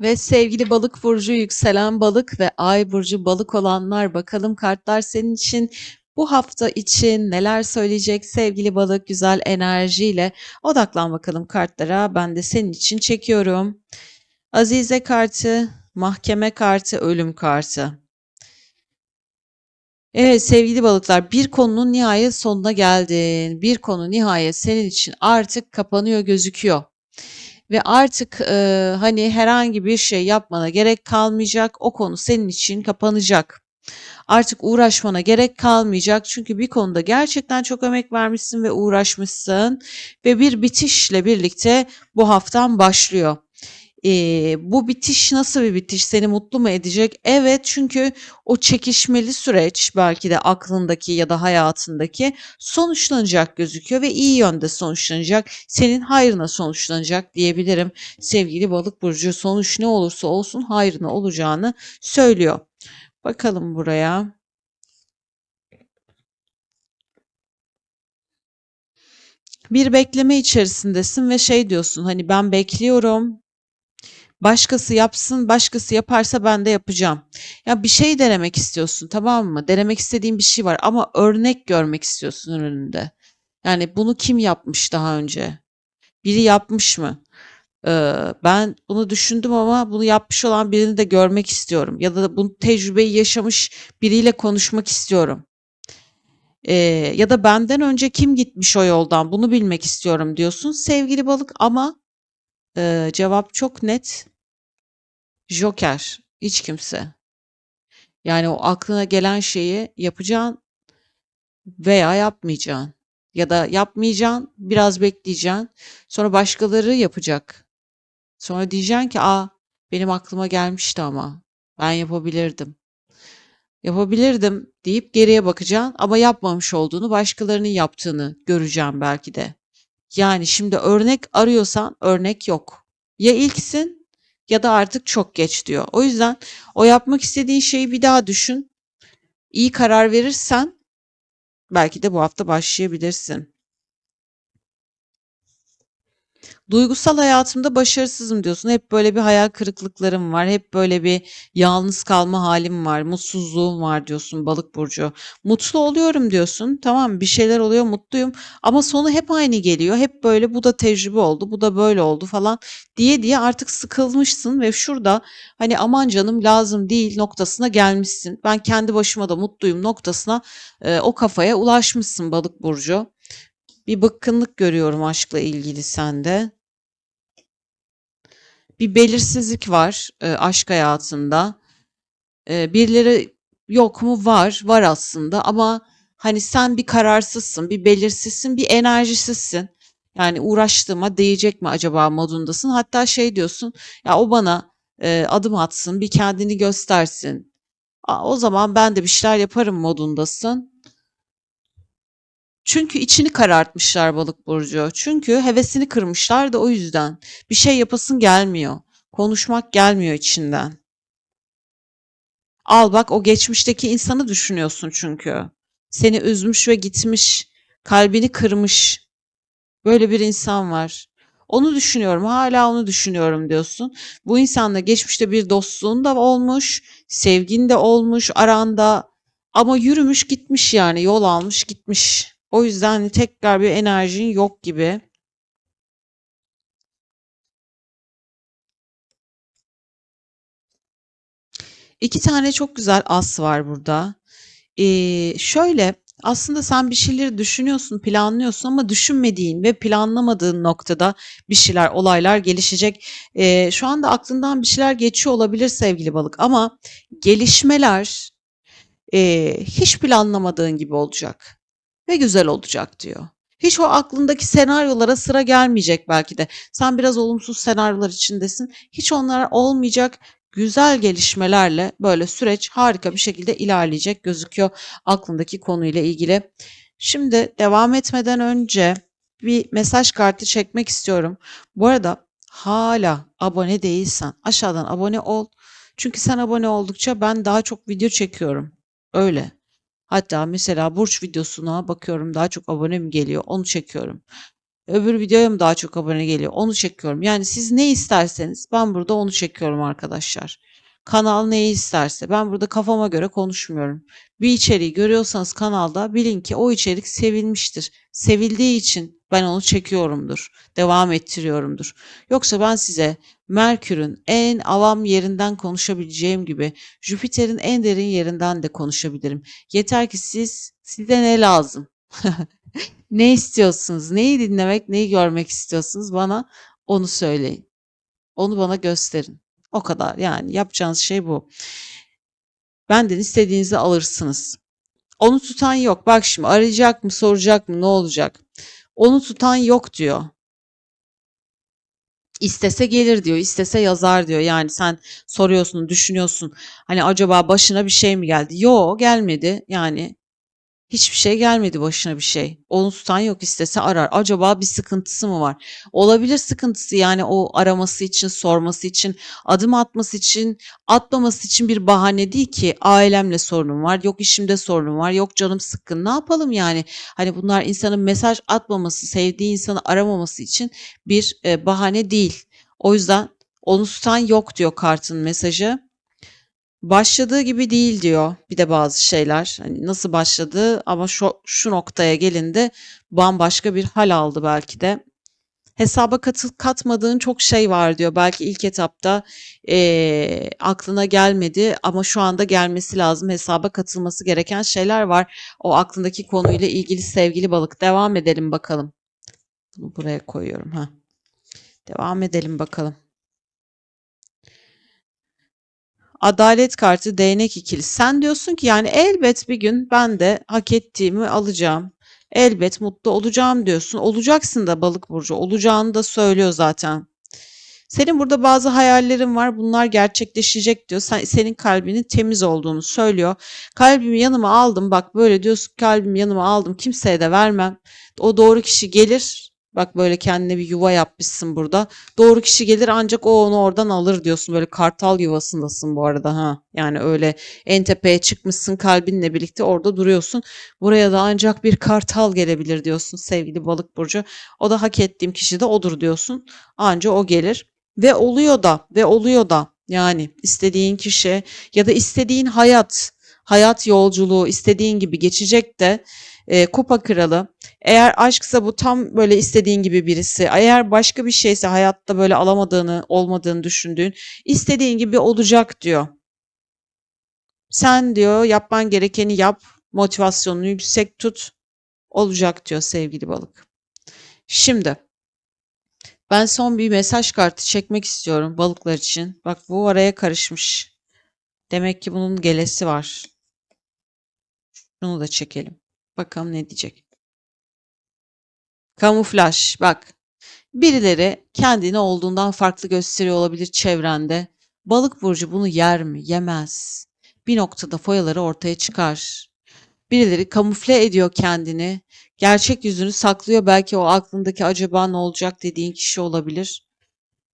Ve sevgili balık burcu, yükselen balık ve ay burcu balık olanlar bakalım kartlar senin için bu hafta için neler söyleyecek sevgili balık güzel enerjiyle odaklan bakalım kartlara. Ben de senin için çekiyorum. Azize kartı, mahkeme kartı, ölüm kartı. Evet sevgili balıklar bir konunun nihayet sonuna geldin. Bir konu nihayet senin için artık kapanıyor gözüküyor. Ve artık e, hani herhangi bir şey yapmana gerek kalmayacak. O konu senin için kapanacak. Artık uğraşmana gerek kalmayacak. Çünkü bir konuda gerçekten çok emek vermişsin ve uğraşmışsın. Ve bir bitişle birlikte bu haftan başlıyor. Eee, bu bitiş nasıl bir bitiş? Seni mutlu mu edecek? Evet, çünkü o çekişmeli süreç belki de aklındaki ya da hayatındaki sonuçlanacak gözüküyor ve iyi yönde sonuçlanacak. Senin hayrına sonuçlanacak diyebilirim. Sevgili balık burcu sonuç ne olursa olsun hayrına olacağını söylüyor. Bakalım buraya. Bir bekleme içerisindesin ve şey diyorsun hani ben bekliyorum Başkası yapsın, başkası yaparsa ben de yapacağım. Ya bir şey denemek istiyorsun, tamam mı? Denemek istediğin bir şey var ama örnek görmek istiyorsun önünde. Yani bunu kim yapmış daha önce? Biri yapmış mı? Ee, ben bunu düşündüm ama bunu yapmış olan birini de görmek istiyorum. Ya da bu tecrübeyi yaşamış biriyle konuşmak istiyorum. Ee, ya da benden önce kim gitmiş o yoldan bunu bilmek istiyorum diyorsun sevgili balık ama e, cevap çok net. Joker. Hiç kimse. Yani o aklına gelen şeyi yapacaksın veya yapmayacaksın. Ya da yapmayacaksın, biraz bekleyeceksin. Sonra başkaları yapacak. Sonra diyeceksin ki, "A, benim aklıma gelmişti ama ben yapabilirdim." Yapabilirdim deyip geriye bakacaksın ama yapmamış olduğunu, başkalarının yaptığını göreceğim belki de. Yani şimdi örnek arıyorsan örnek yok. Ya ilksin ya da artık çok geç diyor. O yüzden o yapmak istediğin şeyi bir daha düşün. İyi karar verirsen belki de bu hafta başlayabilirsin. Duygusal hayatımda başarısızım diyorsun. Hep böyle bir hayal kırıklıklarım var. Hep böyle bir yalnız kalma halim var. Mutsuzluğum var diyorsun balık burcu. Mutlu oluyorum diyorsun. Tamam bir şeyler oluyor mutluyum. Ama sonu hep aynı geliyor. Hep böyle bu da tecrübe oldu. Bu da böyle oldu falan diye diye artık sıkılmışsın ve şurada hani aman canım lazım değil noktasına gelmişsin. Ben kendi başıma da mutluyum noktasına e, o kafaya ulaşmışsın balık burcu. Bir bıkkınlık görüyorum aşkla ilgili sende bir belirsizlik var e, aşk hayatında. E, birileri yok mu? Var, var aslında ama hani sen bir kararsızsın, bir belirsizsin, bir enerjisizsin. Yani uğraştığıma değecek mi acaba modundasın. Hatta şey diyorsun ya o bana e, adım atsın, bir kendini göstersin. O zaman ben de bir şeyler yaparım modundasın. Çünkü içini karartmışlar balık burcu. Çünkü hevesini kırmışlar da o yüzden. Bir şey yapasın gelmiyor. Konuşmak gelmiyor içinden. Al bak o geçmişteki insanı düşünüyorsun çünkü. Seni üzmüş ve gitmiş. Kalbini kırmış. Böyle bir insan var. Onu düşünüyorum, hala onu düşünüyorum diyorsun. Bu insanla geçmişte bir dostluğun da olmuş, sevgin de olmuş aranda ama yürümüş gitmiş yani yol almış gitmiş. O yüzden hani tekrar bir enerjin yok gibi. İki tane çok güzel as var burada. Ee, şöyle aslında sen bir şeyleri düşünüyorsun, planlıyorsun ama düşünmediğin ve planlamadığın noktada bir şeyler, olaylar gelişecek. Ee, şu anda aklından bir şeyler geçiyor olabilir sevgili balık ama gelişmeler e, hiç planlamadığın gibi olacak ve güzel olacak diyor. Hiç o aklındaki senaryolara sıra gelmeyecek belki de. Sen biraz olumsuz senaryolar içindesin. Hiç onlar olmayacak. Güzel gelişmelerle böyle süreç harika bir şekilde ilerleyecek gözüküyor aklındaki konuyla ilgili. Şimdi devam etmeden önce bir mesaj kartı çekmek istiyorum. Bu arada hala abone değilsen aşağıdan abone ol. Çünkü sen abone oldukça ben daha çok video çekiyorum. Öyle. Hatta mesela burç videosuna bakıyorum daha çok abone mi geliyor onu çekiyorum. Öbür videoya mı daha çok abone geliyor? Onu çekiyorum. Yani siz ne isterseniz ben burada onu çekiyorum arkadaşlar. Kanal neyi isterse. Ben burada kafama göre konuşmuyorum. Bir içeriği görüyorsanız kanalda bilin ki o içerik sevilmiştir. Sevildiği için ben onu çekiyorumdur. Devam ettiriyorumdur. Yoksa ben size Merkür'ün en avam yerinden konuşabileceğim gibi Jüpiter'in en derin yerinden de konuşabilirim. Yeter ki siz size ne lazım? ne istiyorsunuz? Neyi dinlemek, neyi görmek istiyorsunuz? Bana onu söyleyin. Onu bana gösterin. O kadar yani yapacağınız şey bu. Benden istediğinizi alırsınız. Onu tutan yok. Bak şimdi arayacak mı, soracak mı, ne olacak? Onu tutan yok diyor. İstese gelir diyor, istese yazar diyor. Yani sen soruyorsun, düşünüyorsun. Hani acaba başına bir şey mi geldi? Yo, gelmedi. Yani hiçbir şey gelmedi başına bir şey. Onu tutan yok istese arar. Acaba bir sıkıntısı mı var? Olabilir sıkıntısı yani o araması için, sorması için, adım atması için, atmaması için bir bahane değil ki. Ailemle sorunum var, yok işimde sorunum var, yok canım sıkkın. Ne yapalım yani? Hani bunlar insanın mesaj atmaması, sevdiği insanı aramaması için bir e, bahane değil. O yüzden onu tutan yok diyor kartın mesajı. Başladığı gibi değil diyor bir de bazı şeyler. Hani nasıl başladı ama şu, şu noktaya gelindi bambaşka bir hal aldı belki de. Hesaba katıl, katmadığın çok şey var diyor. Belki ilk etapta eee, aklına gelmedi ama şu anda gelmesi lazım. Hesaba katılması gereken şeyler var. O aklındaki konuyla ilgili sevgili balık. Devam edelim bakalım. Bunu buraya koyuyorum. ha. Devam edelim bakalım. Adalet kartı değnek ikili. Sen diyorsun ki yani elbet bir gün ben de hak ettiğimi alacağım. Elbet mutlu olacağım diyorsun. Olacaksın da balık burcu. Olacağını da söylüyor zaten. Senin burada bazı hayallerin var. Bunlar gerçekleşecek diyor. Sen, senin kalbinin temiz olduğunu söylüyor. Kalbimi yanıma aldım. Bak böyle diyorsun kalbimi yanıma aldım. Kimseye de vermem. O doğru kişi gelir. Bak böyle kendine bir yuva yapmışsın burada. Doğru kişi gelir ancak o onu oradan alır diyorsun. Böyle kartal yuvasındasın bu arada ha. Yani öyle en tepeye çıkmışsın kalbinle birlikte orada duruyorsun. Buraya da ancak bir kartal gelebilir diyorsun sevgili balık burcu. O da hak ettiğim kişi de odur diyorsun. Anca o gelir. Ve oluyor da ve oluyor da yani istediğin kişi ya da istediğin hayat, hayat yolculuğu istediğin gibi geçecek de e, kupa kralı. Eğer aşksa bu tam böyle istediğin gibi birisi. Eğer başka bir şeyse hayatta böyle alamadığını, olmadığını düşündüğün istediğin gibi olacak diyor. Sen diyor yapman gerekeni yap, motivasyonunu yüksek tut, olacak diyor sevgili balık. Şimdi ben son bir mesaj kartı çekmek istiyorum balıklar için. Bak bu araya karışmış. Demek ki bunun gelesi var. Şunu da çekelim. Bakalım ne diyecek. Kamuflaj. Bak. Birileri kendini olduğundan farklı gösteriyor olabilir çevrende. Balık burcu bunu yer mi? Yemez. Bir noktada foyaları ortaya çıkar. Birileri kamufle ediyor kendini. Gerçek yüzünü saklıyor. Belki o aklındaki acaba ne olacak dediğin kişi olabilir.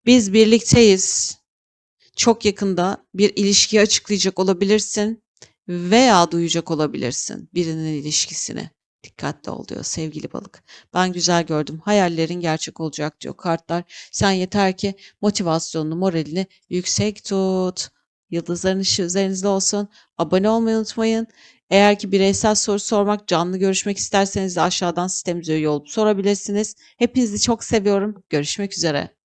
Biz birlikteyiz. Çok yakında bir ilişkiyi açıklayacak olabilirsin veya duyacak olabilirsin birinin ilişkisini. Dikkatli ol diyor sevgili balık. Ben güzel gördüm. Hayallerin gerçek olacak diyor kartlar. Sen yeter ki motivasyonunu, moralini yüksek tut. Yıldızların ışığı üzerinizde olsun. Abone olmayı unutmayın. Eğer ki bireysel soru sormak, canlı görüşmek isterseniz de aşağıdan sitemize üye olup sorabilirsiniz. Hepinizi çok seviyorum. Görüşmek üzere.